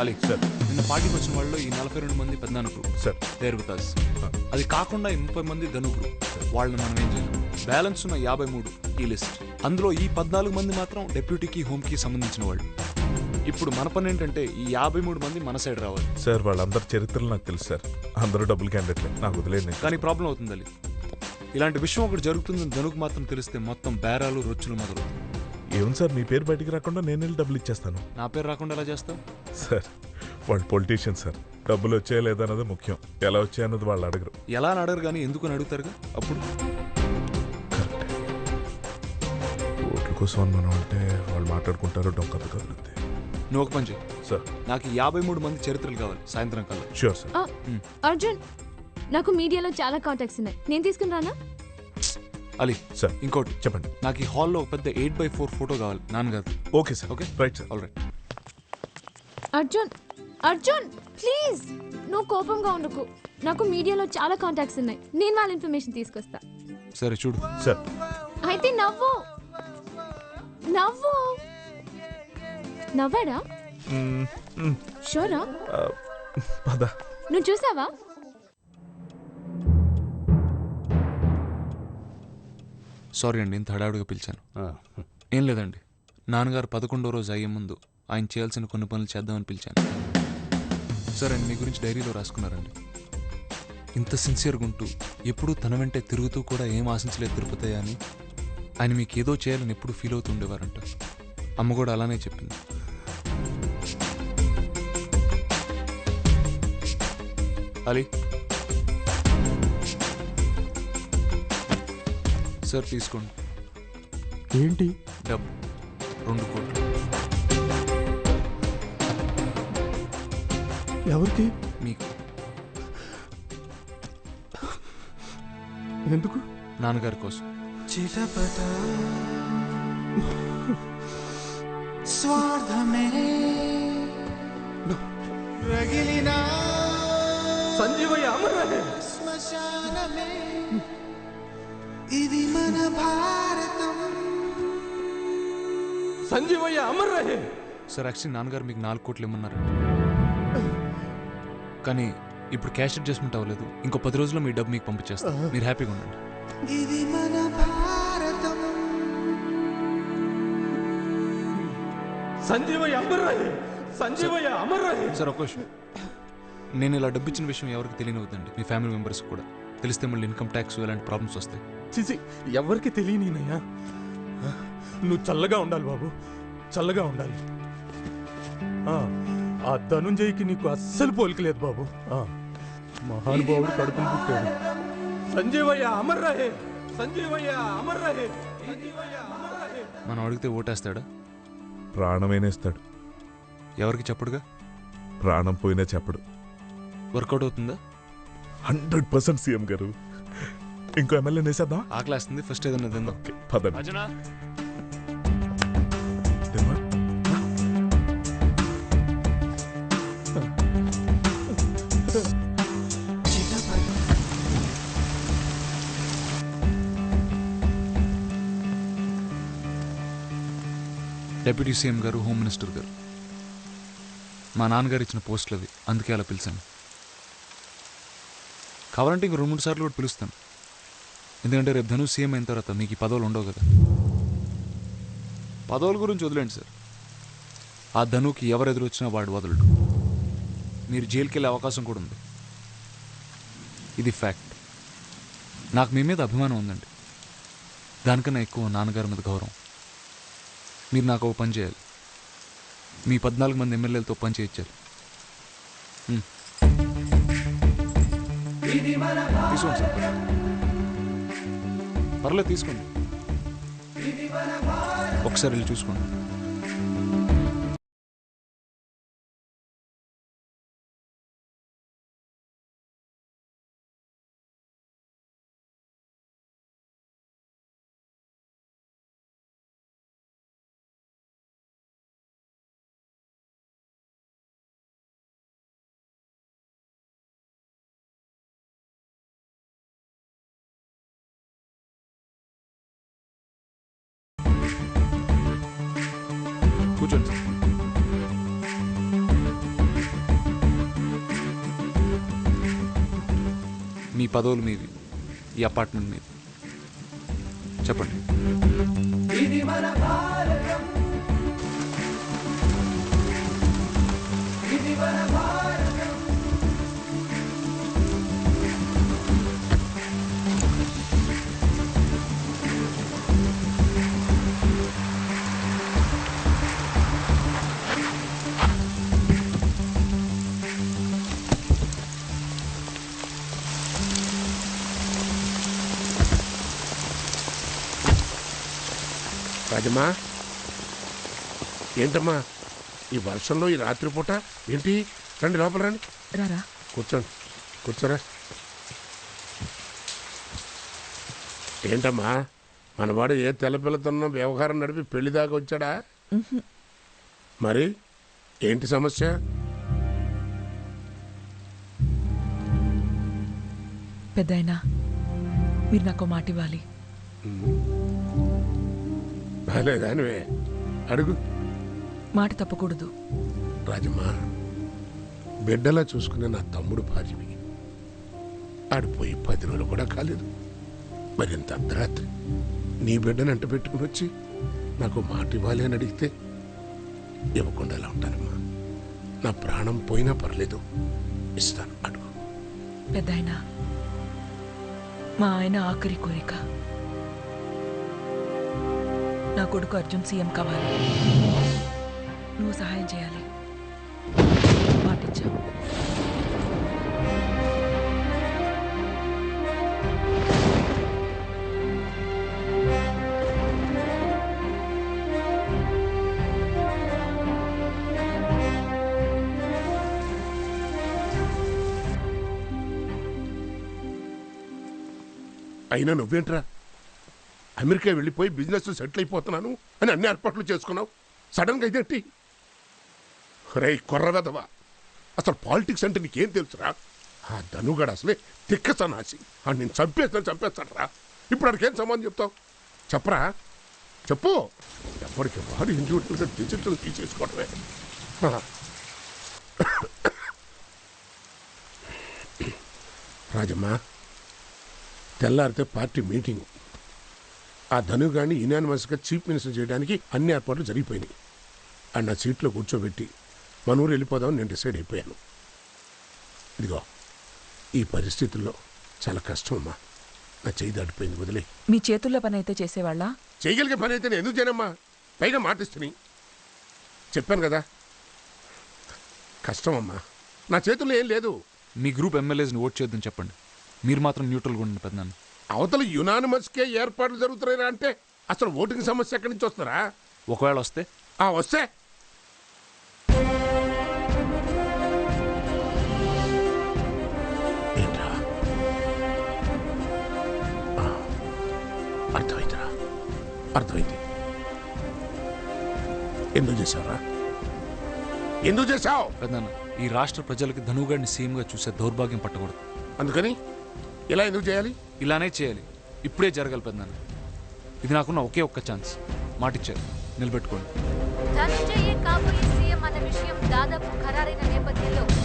Ali sir. నిన్న పార్టీకి వచ్చిన వాళ్ళు ఈ నలభై రెండు మంది పెద్దనాన్న గ్రూప్ సార్. There with. అది కాకుండా ఈ ముప్పై మంది ధను గ్రూప్ వాళ్ళని మనం ఏం చేయలేం? బ్యాలెన్స్ ఉన్న యాభై మూడు ఈ లిస్ట్ అందులో ఈ పద్నాలుగు మంది మాత్రం డెప్యూటీకి హోమ్కి సంబంధించిన వాళ్ళు. ఇప్పుడు మన పని ఏంటంటే ఈ యాభై మూడు మంది మన సైడ్ రావాలి. సార్ వాళ్ళందరి చరిత్రలు నాకు తెలుసు సార్. అందరూ డబ్బులు క్యాండిడేట్లే నాకు వదిలేదు కానీ ప్రాబ్లం అవుతుంది ఇలాంటి విషయం ఒకటి జరుగుతుందని ధనుకు మాత్రం తెలిస్తే మొత్తం బేరాలు రొచ్చులు మొదలవుతాయి. ఏముంది సార్ మీ పేరు బయటికి రాకుండా నేను వెళ్ళి డబ్బులు ఇచ్చేస్తాను. నా పేరు రాకుండా ఎలా చేస్తావు? సార్ వాళ్ళు పొలిటీషియన్ సార్. డబ్బులు వచ్చాయా లేదా అన్నది ముఖ్యం. ఎలా వచ్చాయన్నది వాళ్ళు అడగరు. ఎలా అని అడగరు కానీ ఎందుకు అని అడుగుతారుగా? అప్పుడు? కరెక్ట్ ఓట్ల కోసం అని మనం అంటే వాళ్ళు మాట్లాడుకుంటారు డొంకత కదులుద్ది. నువ్వు ఒక పని చేయి. సార్. నాకు యాభై మూడు మంది చరిత్రలు కావాలి సాయంత్రం కల్లా. షూర్ సార్ ఆ, అర్జున్ నాకు మీడియాలో చాలా కాంటాక్ట్స్ ఉన్నాయి. నేను తీసుకుని రానా? అలీ సార్ ఇంకోటి. చెప్పండి. నాకు ఈ హాల్లో ఒక పెద్ద ఎయిట్ బై ఫోర్ ఫోటో కావాలి. నాన్నగారు okay sir okay? Right sir all right Arjun Arjun please నువ్వు కోపంగా ఉండకు. నాకు మీడియాలో చాలా కాంటాక్ట్స్ ఉన్నాయి. నేను వాళ్ళ ఇన్ఫర్మేషన్ తీసుకొస్తా. సరే చూడు. సార్ అయితే నవ్వు. నవ్వు. నవ్వాడా? షోరా? పద. నువ్వు చూసావా? సారీ అండి ఇంత హడావుడిగా పిలిచాను. ఏం లేదండి. నాన్నగారు పదకొండో రోజు అయ్యే ముందు ఆయన చేయాల్సిన కొన్ని పనులు చేద్దామని పిలిచాను. సరే అండి మీ గురించి డైరీలో రాసుకున్నారండి. ఇంత సిన్సియర్గా ఉంటూ ఎప్పుడూ తన వెంటే తిరుగుతూ కూడా ఏం ఆశించలేదు తిరుపతి అని ఆయన మీకు ఏదో చేయాలని ఎప్పుడు ఫీల్ అవుతూ ఉండేవారంట. అమ్మ కూడా అలానే చెప్పింది. అలీ సార్ తీసుకోండి. ఏంటి? డబ్బు. రెండు కోట్లు. ఎవరికి? మీకు. ఎందుకు? నాన్నగారి కోసం. చిటపట. స్వార్థమే. రగిలిన. సంజీవయ్య అమర్ శ్మశానమే. ఇది మన భారతం. సంజీవయ్య అమర్ రహే. సార్ యాక్చువల్లీ నాన్నగారు మీకు నాలుగు కోట్లు ఇమ్మన్నారండి కానీ ఇప్పుడు క్యాష్ అడ్జస్ట్మెంట్ అవ్వలేదు. ఇంకో పది రోజుల్లో మీ డబ్బు మీకు పంపించేస్తాను మీరు హ్యాపీగా ఉండండి. ఇది మన భారతం. సంజీవయ్య అమర్ రహే. సంజీవయ్య అమర్ రహే. సార్ ఒక విషయం నేను ఇలా డబ్బు ఇచ్చిన విషయం ఎవరికి తెలియనివద్దండి మీ ఫ్యామిలీ మెంబర్స్ కూడా. తెలిస్తే మళ్ళీ ఇన్కమ్ ట్యాక్స్ ఇలాంటి ప్రాబ్లమ్స్ వస్తాయి. చిచి ఎవరికి తెలియనీనయ్యా నువ్వు చల్లగా ఉండాలి బాబు. చల్లగా ఉండాలి. ఆ, ఆ ధనుంజయ్కి నీకు అస్సలు పోలికలేదు బాబు. ఆ, మహానుభావుడు కడుపులు పుట్టాడు. సంజీవయ్య అమర్ రహే సంజీవయ్య అమర్ రహే సంజీవయ్య అమర్ రహే మనం అడిగితే ఓటేస్తాడా? ప్రాణమైనేస్తాడు ఎవరికి చెప్పడుగా? ప్రాణం పోయినా చెప్పడు. వర్కౌట్ అవుతుందా? హండ్రెడ్ పర్సెంట్ సీఎం గారు. ఇంకో ఎమ్మెల్యే వేసేద్దాం ఆకలేస్తుంది ఫస్ట్ ఏదన్నా తిందాం. ఓకే పదండి. తిమ్మా. డెప్యూటీ సీఎం గారు హోమ్ మినిస్టర్ గారు. మా నాన్నగారు ఇచ్చిన పోస్టులు అవి అందుకే అలా పిలిచాను. కావాలంటే ఇంక రెండు మూడు సార్లు కూడా పిలుస్తాను. ఎందుకంటే రేపు ధను సీఎం అయిన తర్వాత మీకు ఈ పదవులు ఉండవు కదా. పదవుల గురించి వదిలేండి సార్. ఆ ధనుకి ఎవరు ఎదురొచ్చినా వాడు వదలడు. మీరు జైలుకి వెళ్ళే అవకాశం కూడా ఉంది. ఇది ఫ్యాక్ట్. నాకు మీ మీద అభిమానం ఉందండి. దానికన్నా ఎక్కువ నాన్నగారి మీద గౌరవం. మీరు నాకు ఒక పని చేయాలి. మీ పద్నాలుగు మంది ఎమ్మెల్యేలతో పని చేయించాలి. తీసుకోండి సార్. పర్లేదు తీసుకోండి. ఒకసారి వెళ్ళి చూసుకోండి. మీ పదవులు మీవి ఈ అపార్ట్మెంట్ మీది. చెప్పండి. రాజమ్మా ఏంటమ్మా ఈ వర్షంలో ఈ రాత్రిపూట ఏంటి? రండి లోపల రండి. రారా. కూర్చోండి కూర్చోరా. ఏంటమ్మా మనవాడు ఏ తెల్లపిల్లతోనో వ్యవహారం నడిపి పెళ్ళి దాకా వచ్చాడా? మరి ఏంటి సమస్య? పెద్దాయనా మీరు నాకు మాట ఇవ్వాలి. అడుగు. మాట తప్పకూడదు. రాజమ్మా బిడ్డలా చూసుకునే నా తమ్ముడు భార్యవి ఆడిపోయి పది రోజులు కూడా కాలేదు. మరి ఇంత అర్ధరాత్రి. నీ బిడ్డని అంట పెట్టుకుని వచ్చి నాకు మాట ఇవ్వాలి అని అడిగితే ఇవ్వకుండా ఎలా ఉంటానమ్మా? నా ప్రాణం పోయినా పర్లేదు. ఇస్తాను అడుగు. పెద్దాయనా మా ఆయన ఆఖరి కోరిక. నా కొడుకు అర్జున్ సీఎం కావాలి. నువ్వు సహాయం చేయాలి. మాటిచ్చావు అయినా నువ్వేంట్రా? అమెరికా వెళ్ళిపోయి బిజినెస్ సెటిల్ అయిపోతున్నాను అని అన్ని ఏర్పాట్లు చేసుకున్నావు. సడన్గా ఇదేంటి? రే కొర్రవెదవా అసలు పాలిటిక్స్ అంటే నీకేం తెలుసురా? ఆ ధనుగాడు అసలే తిక్క సన్నాసి. ఆ నేను చంపేస్తాను చంపేస్తాడరా. ఇప్పుడు అడికేం సంబంధం చెప్తావు? చెప్పరా? చెప్పు. ఎప్పటికి వాడు ఇండివిజువల్గా డిజిటల్ తీసేసుకోవడమే. రాజమ్మా తెల్లారితే పార్టీ మీటింగ్. ఆ ధనుగాన్ని యునానిమస్గా చీఫ్ మినిస్టర్ చేయడానికి అన్ని ఏర్పాట్లు జరిగిపోయినాయి. ఆ నా సీట్లో కూర్చోబెట్టి మన ఊరు వెళ్ళిపోదామని నేను డిసైడ్ అయిపోయాను. ఇదిగో ఈ పరిస్థితుల్లో చాలా కష్టం అమ్మా నా చేయి దాటిపోయింది వదిలే. మీ చేతుల్లో పని అయితే చేసేవాళ్ళ? చేయగలిగే పని అయితే నేను ఎందుకు చేయనమ్మా? పైగా మాటిస్తుని చెప్పాను కదా. కష్టం అమ్మా నా చేతుల్లో ఏం లేదు. మీ గ్రూప్ ఎమ్మెల్యేస్ని ఓట్ చేద్దని చెప్పండి. మీరు మాత్రం న్యూట్రల్గా ఉండండి పెద్దనాన్న. అవతల యునానిమస్కే ఏర్పాట్లు జరుగుతున్నాయా అంటే అసలు ఓటింగ్ సమస్య ఎక్కడి నుంచి వస్తారా ఒకవేళ వస్తే. ఆ వస్తే. అర్థమైందిరా. అర్థమైంది. ఎందుకు చేశావురా? ఎందుకు చేశావు? పెద్దనాన్న ఈ రాష్ట్ర ప్రజలకి ధనుగాడిని సీఎంగా చూసే దౌర్భాగ్యం పట్టకూడదు. అందుకని? ఇలా ఎందుకు చేయాలి? ఇలానే చేయాలి. ఇప్పుడే జరగాలి పెద్దనాన్న. ఇది నాకున్న ఒకే ఒక్క ఛాన్స్. మాటిచ్చారు. నిలబెట్టుకోండి. ధనంజయే కాబోయే సీఎం అన్న విషయం దాదాపు ఖరారైన నేపథ్యంలో